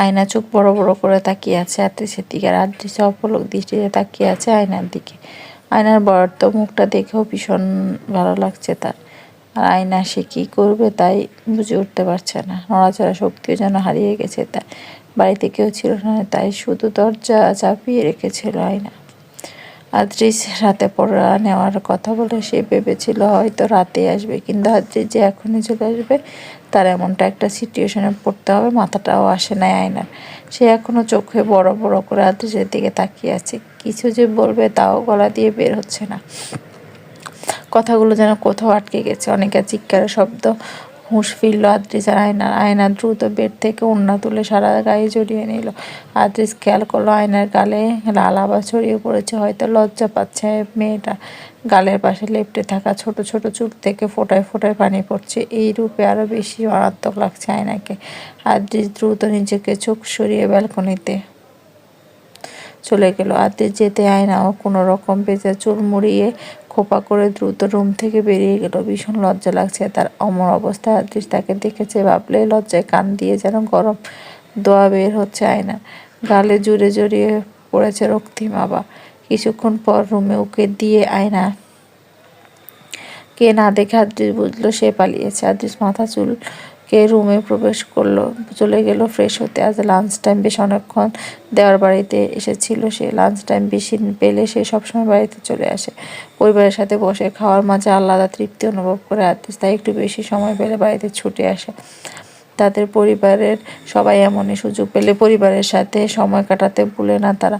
আয়না চোখ বড় বড় করে তাকিয়ে আছে আদ্রিসের দিকে আর আদ্রিস অপলক দৃষ্টিতে তাকিয়ে আছে আয়নার দিকে। আয়নার বরাদ্দ মুখটা দেখেও ভীষণ ভালো লাগছে তার। আর আয়না সে কী করবে তাই বুঝে উঠতে পারছে না। নড়াচড়া শক্তিও যেন হারিয়ে গেছে তার। বাড়িতে কেউ ছিল না, তাই শুধু দরজা চাপিয়ে রেখেছিল আয়না। আদ্রিস রাতে পড়া নেওয়ার কথা বলে সে ভেবেছিল হয়তো রাতে আসবে, কিন্তু আদ্রিস যে এখনই চলে আসবে তার এমনটা একটা সিচুয়েশনে পড়তে হবে, মাথাটাও আসে না আয়নার। সে এখনও চোখে বড় বড় করে আদ্রিসের দিকে তাকিয়ে আছে। কিছু যে বলবে তাও গলা দিয়ে বের হচ্ছে না। কথাগুলো যেন কোথাও আটকে গেছে। অনেকের চিৎকারের শব্দ, হুঁশ ফিরল আদ্রিস আর আয়নার। আয়না দ্রুত বেড থেকে ওড়না তুলে সারা গায়ে জড়িয়ে নিল। আদ্রিস খেয়াল করল আয়নার গালে লাল আবার ছড়িয়ে পড়েছে, হয়তো লজ্জা পাচ্ছে মেয়েটা। গালের পাশে লেপটে থাকা ছোট ছোট চুল থেকে ফোটায় ফোটায় পানি পড়ছে। এই রূপে আরও বেশি মারাত্মক লাগছে আয়নাকে। আদ্রিস দ্রুত নিজেকে চোখ সরিয়ে ব্যালকনিতে চলে গেল। আদ্রিস যেতে আয়নাও কোনো রকম বেজে চুল মুড়িয়ে খোপা করে দ্রুত রুম থেকে বেরিয়ে গেল। ভীষণ লজ্জা লাগছে তার অমর অবস্থায় আদৃশ তাকে দেখেছে, ভাবলে লজ্জায় কান দিয়ে যেন গরম দোয়া বের হচ্ছে আয়না গালে জুড়ে জড়িয়ে পড়েছে রক্তিম বাবা কিছুক্ষণ পর রুমে ওকে দিয়ে আয়না কে না দেখে আদ্রিস বুঝলো সে পালিয়েছে। আদৃশ মাথা চুল কে রুমে প্রবেশ করল, চলে গেল ফ্রেশ হতে। আজ লাঞ্চ টাইম বেশ অনেকক্ষণ দেওয়ার বাড়িতে এসেছিল সে। লাঞ্চ টাইম বেশি পেলে সে সবসময় বাড়িতে চলে আসে। পরিবারের সাথে বসে খাওয়ার মাঝে আলাদা তৃপ্তি অনুভব করে আর্টিস তাই একটু বেশি সময় পেলে বাড়িতে ছুটে আসে। তাদের পরিবারের সবাই এমনই সুযোগ পেলে পরিবারের সাথে সময় কাটাতে ভুলে না তারা।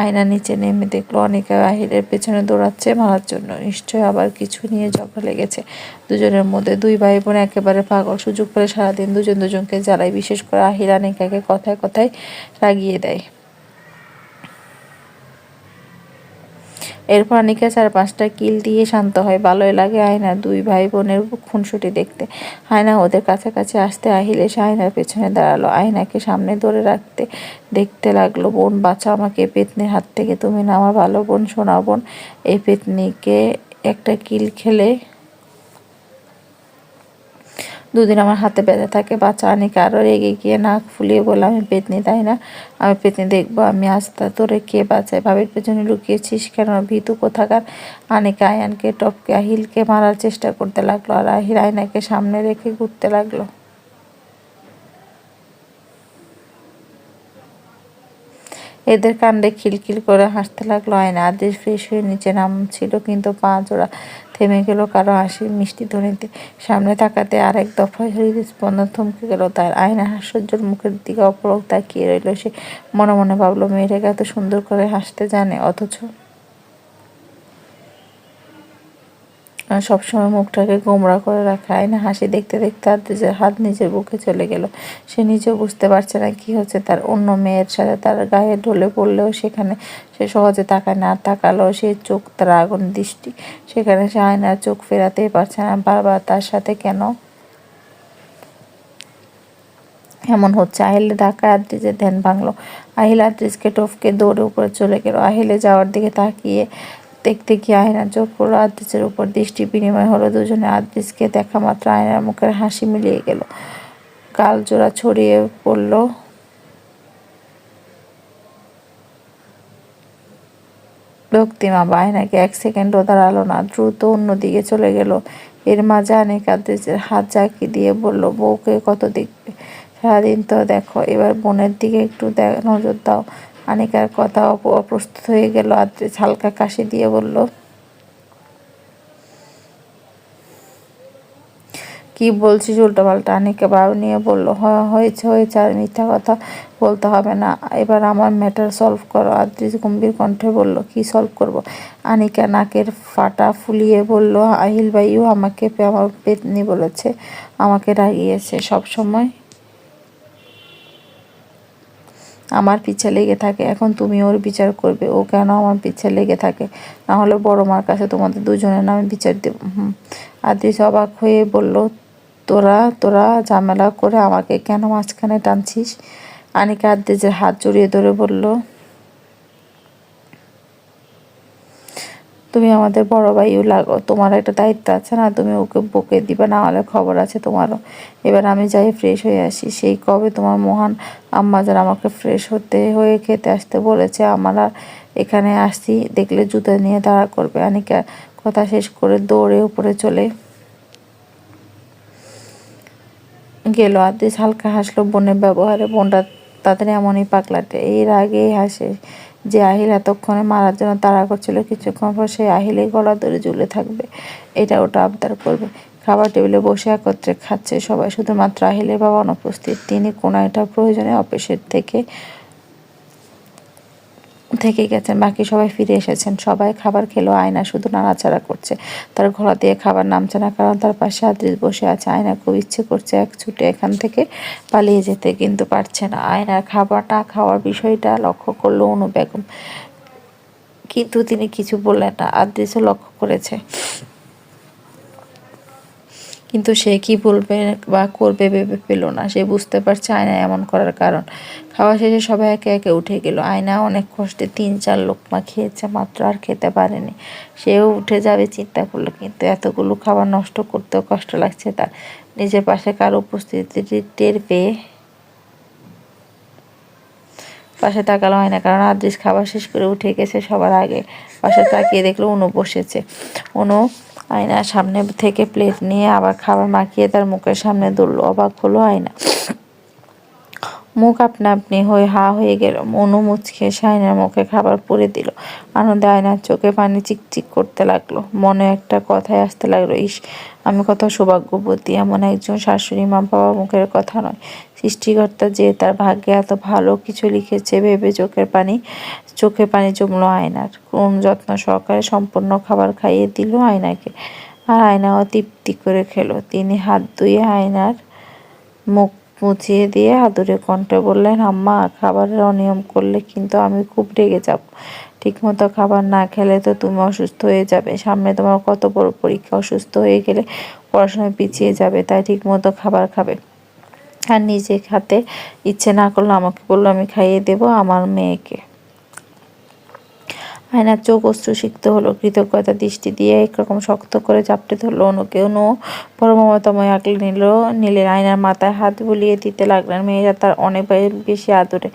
আয়না নিচে নেমে দেখল, অনেকে আহিরের পেছনে দৌড়াচ্ছে। মারার জন্য নিশ্চয় আবার কিছু নিয়ে ঝগড়া লেগেছে। দুজনের মধ্যে দুই ভাই বোন একেবারে পাগল। সুযোগ পেলে সারাদিন দুজন দুজনকে জ্বালায়। বিশেষ করে আহির অনেকাকে কথায় কথায় রাগিয়ে দেয়। এরপর আনিকা আর পাঁচটা কিল দিয়ে শান্ত হয়। ভালোই লাগে আয়না দুই ভাই বোনের খুনসুটি দেখতে। আয়না ওদের কাছাকাছি আসতে আহিলে সে আয়নার পেছনে দাঁড়াল। আয়নাকে সামনে ধরে রাখতে দেখতে লাগল, বোন বাঁচা আমাকে পেতনির হাত থেকে। তুমি না আমার ভালো বোন শোনাবোন এই পেতনিকে একটা কিল খেলে দুদিন আমার হাতে ব্যথা থাকে, বাচ্চা অনেক আরও রেগে গিয়ে নাক ফুলিয়ে বলে আমি পেতনি, তাই না? আমি পেতনি দেখব, আমি আস্তে তোরে কে বাঁচাই ভাবির পেছনে লুকিয়েছিস কেন? ভীতু কোথাকার? আনিকা আয়ানকে, টপকে আহিলকে মারার চেষ্টা করতে লাগল আর আহির আয়নাকে সামনে রেখে ঘুরতে লাগল। এদের কাণ্ডে খিলখিল করে হাসতে লাগল আয়না। আদেশ ফ্রেশ হয়ে নিচে নামছিল, কিন্তু পা জোড়া থেমে গেল কারও হাসি মিষ্টি ধ্বনিতে। সামনে তাকাতে আরেক দফায় হৃদস্পন্দন থমকে গেল তার। আয়না হাস্যজ্জ্বল মুখের দিকে অপরক তাকিয়ে রইল। সে মনে মনে ভাবলো মেয়েটাকে এত সুন্দর করে হাসতে জানে, অথচ সবসময় মুখটাকে গোমরা করে রাখা। আয়না হাসি দেখতে দেখতে আদ্রিজের হাত নিজের বুকে চলে গেল। সে নিজেও বুঝতে পারছে না কি হচ্ছে। তার অন্য মেয়ের সাথে তার গায়ে ঢলে পড়লেও সেখানে সে সহজে তাকায় না। তাকালো সে চোখ তার আগুন দৃষ্টি। সেখানে সে আয়নার চোখ ফেরাতেই পারছে না। বারবার তার সাথে কেন? এমন হচ্ছে। আহিলে ধাক্কায় আদ্রিজের ধ্যান ভাঙলো। আহিল আদ্রিজকে টফকে দৌড়ে উপরে চলে গেল। আহিলে যাওয়ার দিকে তাকিয়ে দেখতে গিয়ে আয়নার চোখ পড়ল আদ্রিসের উপর দৃষ্টি বিনিময় হলো। দুজনে আদ্রিসকে দেখা মাত্র আয়নার মুখের হাসি মিলিয়ে গেল। কাল জোড়া ছড়িয়ে পড়ল। রক্তিমা বায়নাকে এক সেকেন্ডও দাঁড়াল না, দ্রুত অন্যদিকে চলে গেল। এর মাঝে অনেক আদ্রিসের হাত জাকি দিয়ে বলল, বউকে কত দেখবে? সারাদিন তো দেখো, এবার বোনের দিকে একটু নজর দাও। আনিকার কথা অপ্রস্তুত হয়ে গেল। আদ্রিস হালকা কাশি দিয়ে বলল, কি বলছিস উল্টোপাল্টা আনিকা বাবু নিয়ে বলল হয়েছে হয়েছে, আর মিথ্যা কথা বলতে হবে না। এবার আমার ম্যাটার সলভ করো। আদ্রিস গম্ভীর কণ্ঠে বলল, কি সলভ করব? আনিকা নাকের ফাটা ফুলিয়ে বলল, আহিল ভাইও আমাকে আমার পেতনি বলেছে। আমাকে রাগিয়েছে সব সময় আমার পিছে লেগে থাকে। এখন তুমি ওর বিচার করবে। ও কেন আমার পিছে লেগে থাকে? না হলে বড় মার কাছে তোমাদের দুজনের নামে বিচার দেব। হুম। আদিস অবাক হয়ে বলল, তোরা তোরা ঝামেলা করে আমাকে কেন মাঝখানে টানছিস? আনিকা আদ্রিজের হাত জড়িয়ে ধরে বলল তুমি আমাদের বড় ভাইও লাগো তোমার একটা দায়িত্ব আছে না? তুমি ওকে বকে দিবে, না হলে খবর আছে তোমারও। এবার আমি যাই ফ্রেশ হয়ে আসি। সেই কবে তোমার মহান আম্মা যারা আমাকে ফ্রেশ হতে, হয়ে খেতে আসতে বলেছে, আমার আর এখানে আসছি দেখলে জুতো নিয়ে দাঁড়া করবে। আনিকা, কথা শেষ করে দৌড়ে উপরে চলে গেল। আদেশ হালকা হাসলো, বোনের ব্যবহারে। বোনটা তাদের এমনই পাকলাটে এর আগেই হাসে। যে আহিল এতক্ষণে মারার জন্য তাড়া করছিল, কিছুক্ষণ পর সেই আহিলেই গলা ধরে ঝুলে থাকবে। এটা ওটা আবদার করবে। খাবার টেবিলে বসে একত্রে খাচ্ছে সবাই, শুধুমাত্র আহিলের বাবা অনুপস্থিত। তিনি কোনো একটা প্রয়োজনে অফিসের থেকে থেকে গেছেন, বাকি সবাই ফিরে এসেছেন। সবাই খাবার খেলো, আয়না শুধু নাড়াচাড়া করছে। তার ঘোড়া দিয়ে খাবার নামছে না, কারণ তার পাশে আদ্রিস বসে আছে। আয়না খুব ইচ্ছে করছে এক ছুটে এখান থেকে পালিয়ে যেতে, কিন্তু পারছে না। আয়নার খাবারটা, খাওয়ার বিষয়টা লক্ষ্য করল অনু বেগম। কিন্তু তিনি কিছু বললেন না, আদ্রিসও লক্ষ্য করেছে। কিন্তু সে কি বলবে বা করবে ভেবে পেল না। সে বুঝতে পারছে আয়না এমন করার কারণ। খাওয়া শেষে সবাই একে একে উঠে গেল। আয়না অনেক কষ্টে তিন চার লোকমা খেয়েছে, মাত্র আর খেতে পারেনি। সেও উঠে যাবে চিন্তা করল, কিন্তু এতগুলো খাবার নষ্ট করতেও কষ্ট লাগছে তার। নিজের পাশে কারও উপস্থিতি টের পেয়ে পাশে তাকালো হয় না কারণ আদ্রিস খাবার শেষ করে উঠে গেছে সবার আগে। পাশে তাকিয়ে দেখল অনু বসেছে। অনু আয়নার সামনে থেকে প্লেট নিয়ে আবার খাবার মাখিয়ে তার মুখের সামনে দুল অবাক হলো আয়না। মুখ আপনা আপনি হয়ে হা হয়ে গেল। মনু মুচকে সাইনার মুখে খাবার পুরে দিল। আনন্দে আয়নার চোখে পানি চিকচিক করতে লাগল। মনে একটা কথায় আসতে লাগল, ইস, আমি কত সৌভাগ্যবতী। এমন একজন শাশুড়ি মা বাবা মুখের কথা নয়। সৃষ্টিকর্তা যে তার ভাগ্যে এত ভালো কিছু লিখেছে ভেবে চোখের পানি, চোখে পানি জমলো আয়নার। কোন যত্ন সহকারে সম্পূর্ণ খাবার খাইয়ে দিল আয়নাকে। আর আয়নাও তৃপ্তি করে খেলো। তিনি হাত ধুয়ে আয়নার মুখ মুছিয়ে দিয়ে আদুরে কণ্ঠে বললেন, আম্মা, খাবারের অনিয়ম করলে কিন্তু আমি খুব রেগে যাব। ঠিকমতো খাবার না খেলে তো তুমি অসুস্থ হয়ে যাবে। সামনে তোমার কত বড় পরীক্ষা, অসুস্থ হয়ে গেলে পড়াশোনায় পিছিয়ে যাবে, তাই ঠিকমতো খাবার খাবে। আর নিজে খাতে ইচ্ছে না করলে আমাকে বলল, আমি খাইয়ে দেব আমার মেয়েকে। আয়নার চোখ অস্ত্র শিখতে হলো, কৃতজ্ঞতা দৃষ্টি দিয়ে একরকম শক্ত করে চাপটে ধরলো অনুকে। অনু পরমমতাময় আঁকলে নিল নিলেন আয়নার মাথায় হাত বুলিয়ে দিতে লাগলেন। মেয়েরা তার অনেক বেশি আদরে,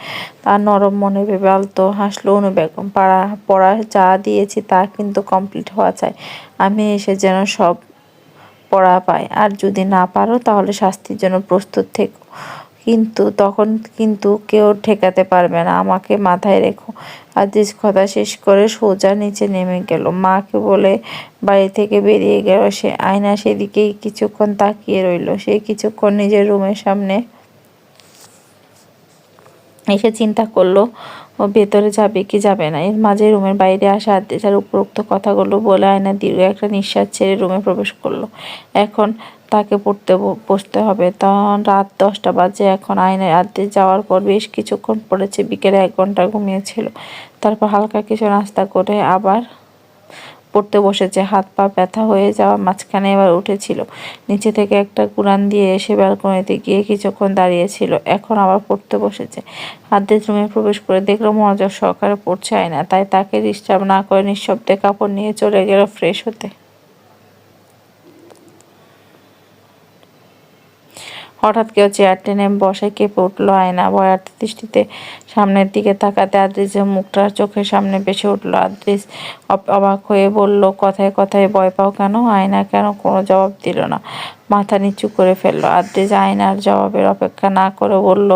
তার নরম মনে ভেবে আলতো হাসলো অনু বেগম। পাড়া, পড়া যা দিয়েছি তা কিন্তু কমপ্লিট হওয়া চাই। আমি এসে যেন সব পড়া পাই। আর যদি না পারো তাহলে শাস্তির জন্য প্রস্তুত থেকো। কিন্তু তখন কিন্তু কেউ ঠেকাতে পারবে না। আমাকে মাথায় রেখো। আজিজ কথা শেষ করে সোজা নিচে নেমে গেল। মাকে বলে বাড়ি থেকে বেরিয়ে গেল সে। আয়না সেদিকেই কিছুক্ষণ তাকিয়ে রইল। সে কিছুক্ষণ নিজের রুমের সামনে এসে চিন্তা করল, ও ভেতরে যাবে কি যাবে না? এর মাঝে রুমের বাইরে আসা আদেশার উপরোক্ত কথাগুলো বলে আয়না দীর্ঘ একটা নিঃশ্বাস ছেড়ে রুমে প্রবেশ করল। এখন তাকে পড়তে বসতে হবে। তখন রাত দশটা বাজে। এখন আয়নায় আদ্রে যাওয়ার পর বেশ কিছুক্ষণ পড়েছে। বিকেলে এক ঘণ্টা ঘুমিয়েছিল। তারপর হালকা কিছু নাস্তা করে আবার পড়তে বসেছে। হাত পা ব্যথা হয়ে যাওয়া মাঝখানে এবার উঠেছিল। নিচে থেকে একটা কুরান দিয়ে এসে ব্যালকনিতে গিয়ে কিছুক্ষণ দাঁড়িয়েছিল। এখন আবার পড়তে বসেছে। হাতের রুমে প্রবেশ করে দেখল মনোযোগ সহকারে পড়ছে আয়না। তাই তাকে ডিস্টার্ব না করে নিঃশব্দে কাপড় নিয়ে চলে গেল ফ্রেশ হতে। হঠাৎ কেউ চেয়ার টেনে বসে কেঁপে উঠল আয়না। ভয়ার্থ দৃষ্টিতে সামনের দিকে তাকাতে আদ্রিসের মুখটা চোখের সামনে বেশি উঠল। আদ্রিস অবাক হয়ে বলল, কথায় কথায় ভয় পাও কেন? আয়না কেন কোনো জবাব দিল না। মাথা নিচু করে ফেলল। আদ্রিস আয়নার জবাবের অপেক্ষা না করে বলল,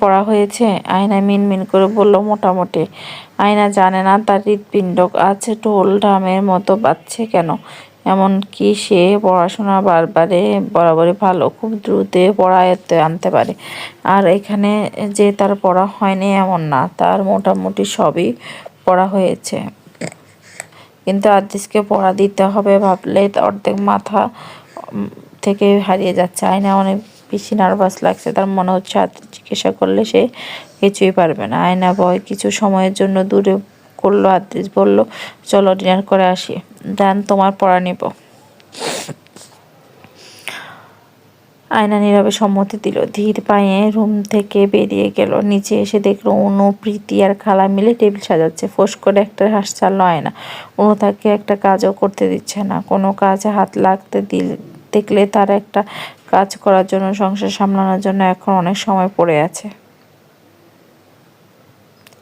পড়া হয়েছে? আয়না মিনমিন করে বলল, মোটামুটি। আয়না জানে না তার হৃৎপিণ্ড। আছে ঢোল ড্রামের মতো বাজছে কেন? এমনকি সে পড়াশোনা বারবারে বরাবরই ভালো, খুব দ্রুত পড়ায়ত্তে আনতে পারে। আর এখানে যে তার পড়া হয়নি এমন না, তার মোটামুটি সবই পড়া হয়েছে। কিন্তু আদিসকে পড়া দিতে হবে ভাবলে অর্ধেক মাথা থেকে হারিয়ে যাচ্ছে। আয়না অনেক বেশি নার্ভাস লাগছে, তার মনে হচ্ছে চিকিৎসা করলে সে কিছুই পারবে না। আয়না ভয় কিছু সময়ের জন্য দূরে করল আদ্রিস বলল, চলো ডিনার করে আসি। দেন তোমার পড়া নিব। আয়না নীরবে সম্মতি দিল। ধীর পায়ে রুম থেকে বেরিয়ে গেল। নিচে এসে দেখল অনু, প্রীতি আর খালা মিলে টেবিল সাজাচ্ছে। ফোস করে একটা হাস ছাড়লো আয়না। অনু তাকে একটা কাজও করতে দিচ্ছে না। কোনো কাজে হাত লাগতে দিল, দেখলে তার একটা কাজ করার জন্য, সংসার সামলানোর জন্য এখন অনেক সময় পড়ে আছে।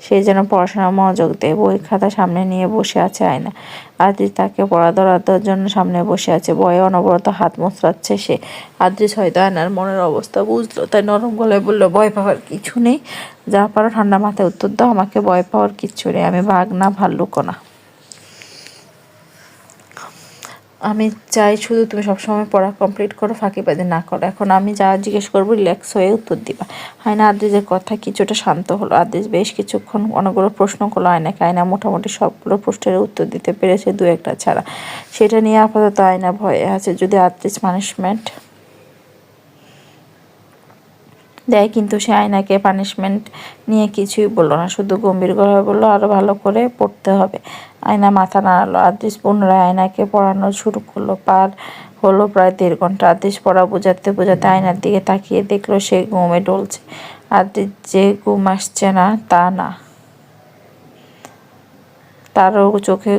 সে যেন পড়াশোনা মনোযোগ দেয় বই খাতা সামনে নিয়ে বসে আছে আয়না। আদ্রি তাকে পড়া দরাদার জন্য সামনে বসে আছে। বয়ে অনবরত হাত মোচড়াচ্ছে সে। আদ্রিস হয়তো আয়নার মনের অবস্থা বুঝলো, তাই নরম গলায় বলল, ভয় পাওয়ার কিছু নেই। যা পারো ঠান্ডা মাথায় উত্তর দাও, আমাকে ভয় পাওয়ার কিছু নেই। আমি বাঘ না, ভাল্লুকও না। আমি চাই শুধু তুমি সবসময় পড়া কমপ্লিট করো ফাঁকিবাজি না করো। এখন আমি যা জিজ্ঞেস করব রিল্যাক্স হয়ে উত্তর দিবা। হায়না আদ্রিজের কথা কিছুটা শান্ত হলো। আদ্রিজ বেশ কিছুক্ষণ অনেকগুলো প্রশ্ন করল। আয়নাকে আয়না মোটামুটি সবগুলো প্রশ্নের উত্তর দিতে পেরেছে দু একটা ছাড়া। সেটা নিয়ে আপাতত আয়না ভয়ে আছে। যদি আদ্রিজ পানিশমেন্ট দেয়, কিন্তু সে আয়নাকে পানিশমেন্ট নিয়ে কিছুই বলল না। শুধু গম্ভীর গলায় বলল আরও ভালো করে পড়তে হবে। আয়না মাথা নাড়ালো। আদেশ পুনরায় আয়নাকে পড়ানো শুরু করল। পার হলো প্রায় দেড় ঘণ্টা। আদেশ পড়া বোঝাতে বোঝাতে আয়নার দিকে তাকিয়ে দেখল সে ঘুমে ডলছে আদেশ যে ঘুম আসছে না, তা না। তারও চোখে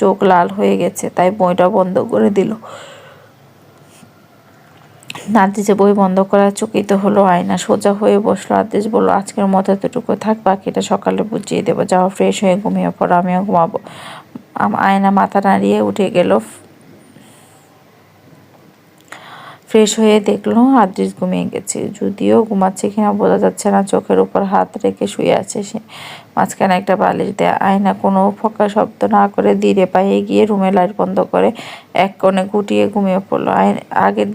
চোখ লাল হয়ে গেছে, তাই বইটা বন্ধ করে দিল। আদেশে বই বন্ধ করার চকিত হলো আয়না। সোজা হয়ে বসল আদেশ বলল, আজকের মতো এতটুকু থাক, বাকিটা সকালে বুঝিয়ে দেবো। যাও ফ্রেশ হয়ে ঘুমিয়ে পড়ো, আমিও ঘুমাবো। আয়না মাথা নাড়িয়ে উঠে গেল। ফ্রেশ হয়ে দেখল আদ্রিস ঘুমিয়ে গেছে। যদিও ঘুমাচ্ছে কিনা বোঝা যাচ্ছে না, চোখের উপর হাত রেখে শুয়ে আছে সে। মাঝখানে একটা বালিশ দেয়। আয়না কোনো ফকা শব্দ না করে ধীরে পায়ে গিয়ে রুমে লাইট বন্ধ করে এক কোণে গুটিয়ে ঘুমিয়ে পড়ল। আয়না আগের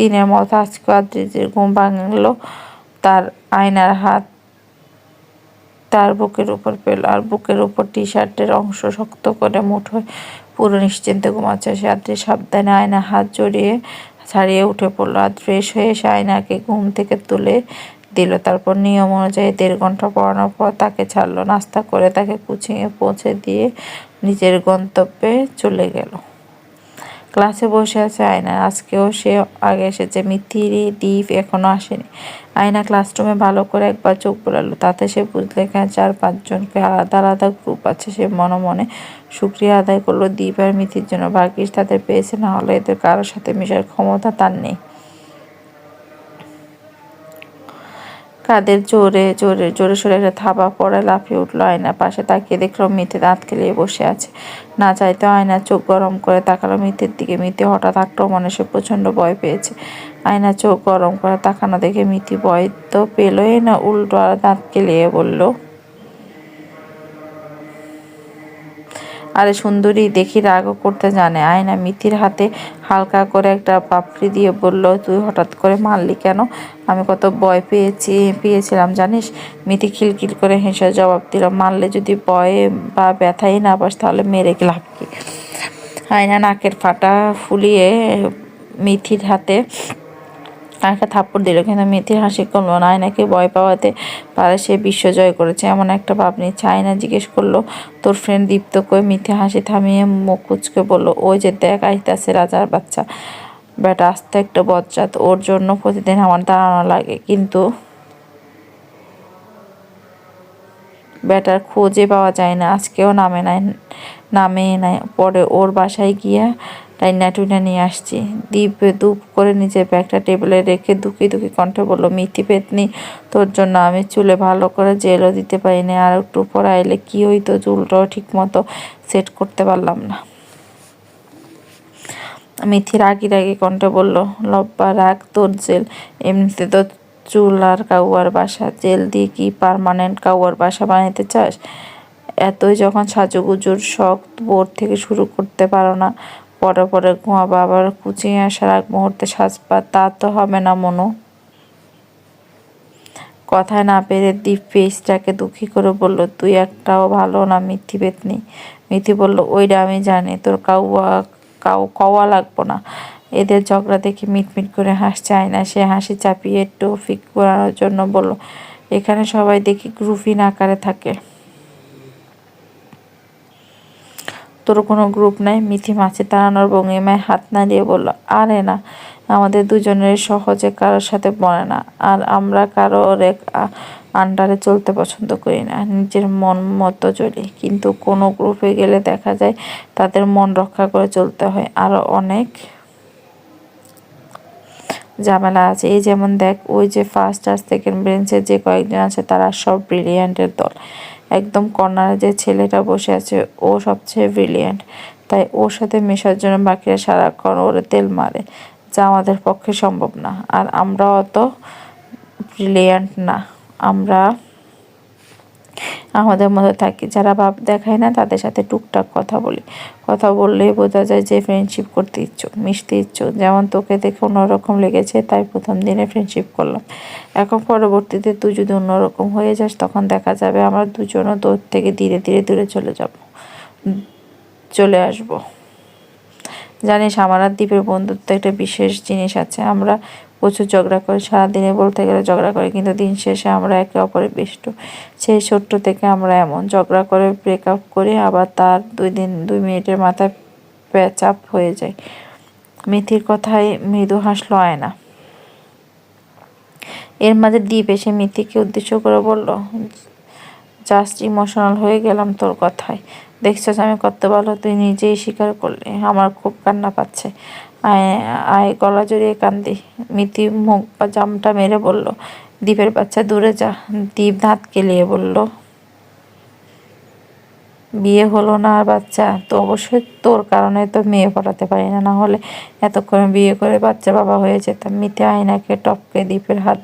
দিনের মতো আজকে আদ্রিজের ঘুম ভাঙলো। তার আয়নার হাত তার বুকের উপর পেল আর বুকের উপর টি শার্টের অংশ শক্ত করে মুঠোয় পুরো নিশ্চিন্তে ঘুমাচ্ছে। সে আদ্রি সাবধানে আয়না হাত জড়িয়ে ছাড়িয়ে উঠে পড়ল। আর ফ্রেশ হয়ে সে আয়নাকে ঘুম থেকে তুলে দিল। তারপর নিয়ম অনুযায়ী দেড় ঘণ্টা পড়ানোর পর তাকে ছাড়লো। নাস্তা করে তাকে কুচিয়ে পৌঁছে দিয়ে নিজের গন্তব্যে চলে গেল। ক্লাসে বসে আছে আয়না। আজকেও সে আগে এসেছে। মিথিরি দ্বীপ এখনও আসেনি। আয়না ক্লাসরুমে ভালো করে একবার চোখ বোলালো। তাতে সে বুঝলে এখানে চার পাঁচজনকে আলাদা আলাদা গ্রুপ আছে। সে মনে মনে সুক্রিয়া আদায় করল দ্বীপ আর মিথির জন্য। ভাগ্যিস তাদের পেয়েছে, না হলে এদের কারোর সাথে মেশার ক্ষমতা তার নেই। কাদের জোরে জোরে জোরে সোরে একটা থাবা পড়ে লাফিয়ে উঠল আয়না পাশে। তাকিয়ে দেখল মিথে দাঁত খেলিয়ে বসে আছে। না চাইতে আয়না চোখ গরম করে তাকালো মিথের দিকে। মিথি হঠাৎ আক্রমণে সে প্রচণ্ড ভয় পেয়েছে। আয়না চোখ গরম করে তাকানো দেখে মিথি ভয় তো পেলোই না, উল্টো আর দাঁত কেলিয়ে বলল আরে সুন্দরী দেখি রাগও করতে জানে। আয়না মিথির হাতে হালকা করে একটা পাপড়ি দিয়ে বলল, তুই হঠাৎ করে মারলি কেন? আমি কত ভয় পেয়েছি, পেয়েছিলাম, জানিস? মিথি খিলখিল করে হেসে জবাব দিল, মারলে যদি ভয়ে বা ব্যথাই না পাস, তাহলে মেরে লাভ কি? আয়না নাকের ফাটা ফুলিয়ে মিথির হাতে একটা থাপ্পড় দিল, কিন্তু মিথির হাসি কমলো না। আয়নাকে ভয় পাওয়াতে পারে সে বিশ্ব জয় করেছে। এমন একটা ভাব নিচ্ছে। আয়না জিজ্ঞেস করল, তোর ফ্রেন্ড দীপ্ত কই? মিথি হাসি থামিয়ে মুখ বলল, ওই যে দেখ, আইতাছে রাজার বাচ্চা। বেটা আস্তে একটা বজ্জাত। ওর জন্য প্রতিদিন আমার দাঁড়ানো লাগে, কিন্তু বেটার খোঁজে পাওয়া যায় না। আজকেও নামে নাই নামে নাই। পরে ওর বাসায় গিয়া টাইনা টুইনা নিয়ে আসছি। দীপ দুপ করে নিজের ব্যাগটা টেবিলে রেখে দুকি দুকি কণ্ঠে বলল, মিথি পেতনি, তোর জন্য আমি চুলে ভালো করে জেলও দিতে পারিনি। আর একটু পর আইলে কী হইতো? চুলটাও ঠিক মতো সেট করতে পারলাম না। মিথি রাগি রাগি কণ্ঠে বলল, লব্বা, রাগ তোর জেল। এমনিতে তো চুল আর কাউয়ার বাসা। জেল দিয়ে কি পারমানেন্ট কাউয়ার বাসা বানাইতে চাস? এতই যখন সাজুগুজুর শখ বোর থেকে শুরু করতে পারো না পরে পরে ঘুমাবো, আবার কুচিয়ে আসার আগ মুহূর্তে সাজবা তা তো হবে না মনো। কথায় না পেরে দীপ পেজটাকে দুঃখী করে বলল, তুই একটাও ভালো না মিথি বেতনি মিথি বলল, ওইটা আমি জানি, তোর কাউয়া, কাউ, কওয়া লাগবো না। এদের ঝগড়া দেখে মিটমিট করে হাসছে না সে হাসি চাপিয়ে একটু ফিক করানোর জন্য বলল, এখানে সবাই দেখি গ্রুপিন আকারে থাকে। তোর কোনো গ্রুপ নাই? মিথি মাছে তাড়ানোর ভঙ্গিমায় হাত নাড়িয়ে বলল, আরে না, আমাদের দুজনের সহজে কারোর সাথে বনে না, আর আমরা কারোর এক আন্ডারে চলতে পছন্দ করি না, নিজের মন মতো চলি। কিন্তু কোনো গ্রুপে গেলে দেখা যায় তাদের মন রক্ষা করে চলতে হয়। আরও অনেক ঝামেলা আছে। এই যেমন দেখ, ওই যে ফার্স্ট আর সেকেন্ড বেঞ্চে যে কয়েকজন আছে, তারা সব ব্রিলিয়ান্টের দল। একদম কর্নারে যে ছেলেটা বসে আছে, ও সবচেয়ে ব্রিলিয়েন্ট তাই ওর সাথে মেশার জন্য বাকিরা সারাক্ষণ ওরে তেল মারে, যা আমাদের পক্ষে সম্ভব না। আর আমরা অত ব্রিলিয়ান্ট না। আমরা আমাদের মধ্যে থাকি। যারা ভাব দেখায় না, তাদের সাথে টুকটাক কথা বলি। কথা বললেই বোঝা যায় যে ফ্রেন্ডশিপ করতে ইচ্ছুক মিশতে ইচ্ছুক যেমন তোকে দেখে অন্যরকম লেগেছে, তাই প্রথম দিনে ফ্রেন্ডশিপ করলাম। এখন পরবর্তীতে তুই যদি অন্যরকম হয়ে যাস, তখন দেখা যাবে আমরা দুজনও তোর থেকে ধীরে ধীরে দূরে চলে যাব। চলে আসব। জানিস, আমার আর দ্বীপের বন্ধুত্ব একটা বিশেষ জিনিস আছে। আমরা প্রচুর ঝগড়া করি, সারাদিনে বলতে গেলে ঝগড়া করি, কিন্তু দিন শেষে আমরা একে অপরের বেষ্ট। সেই ছোট্ট থেকে আমরা এমন ঝগড়া করে ব্রেকআপ করি আবার তার দুই দিন, দুই মিনিটের মাথায় প্যাচ আপ হয়ে যায়। মিথির কথায় মৃদু হাসলো আয়না। এর মাঝে দ্বীপ এসে মিথিকে উদ্দেশ্য করে বলল, জাস্ট ইমোশনাল হয়ে গেলাম তোর কথায়। দেখছিস আমি কত ভালো, তুই নিজেই স্বীকার করলে, আমার খুব কান্না পাচ্ছে। আয় আয়, গলা জড়িয়ে কান্দি। মিতি মুখ বা জামটা মেরে বলল, দ্বীপের বাচ্চা, দূরে যা। দ্বীপ দাঁত কেলিয়ে বলল, বিয়ে হলো না আর বাচ্চা, তো অবশ্যই তোর কারণে তো মেয়ে পড়াতে পারি না। না হলে এতক্ষণ বিয়ে করে বাচ্চা বাবা হয়ে যেতাম। মিতে আয়নাকে টপকে দ্বীপের হাত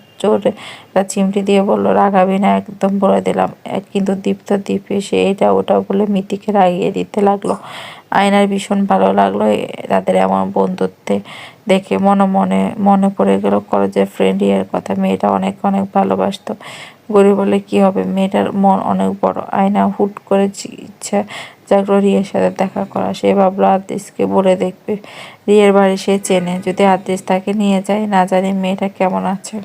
একটা চিমটি দিয়ে বলল, রাগাবি না, একদম বলে দিলাম। কিন্তু দীপ তো দ্বীপ এসে এটা ওটা বলে মিতিকে রাগিয়ে দিতে লাগল। আয়নার ভীষণ ভালো লাগল তাদের এমন বন্ধুত্বে দেখে মনে মনে মনে পড়ে গেল কলেজের ফ্রেন্ড ইয়ের কথা। মেয়েটা অনেক অনেক ভালোবাসতো। গরিব বলে, কি হবে? মেয়েটার মন অনেক বড়। আয়না হুট করে ইচ্ছা জাগলো রিয়ের সাথে দেখা করা। সে ভাবলো আদ্রিসকে বলে দেখবে। রিয়ের বাড়ি সে চেনে। যদি আদ্রিস তাকে নিয়ে যায়, না জানি মেয়েটা কেমন আছে।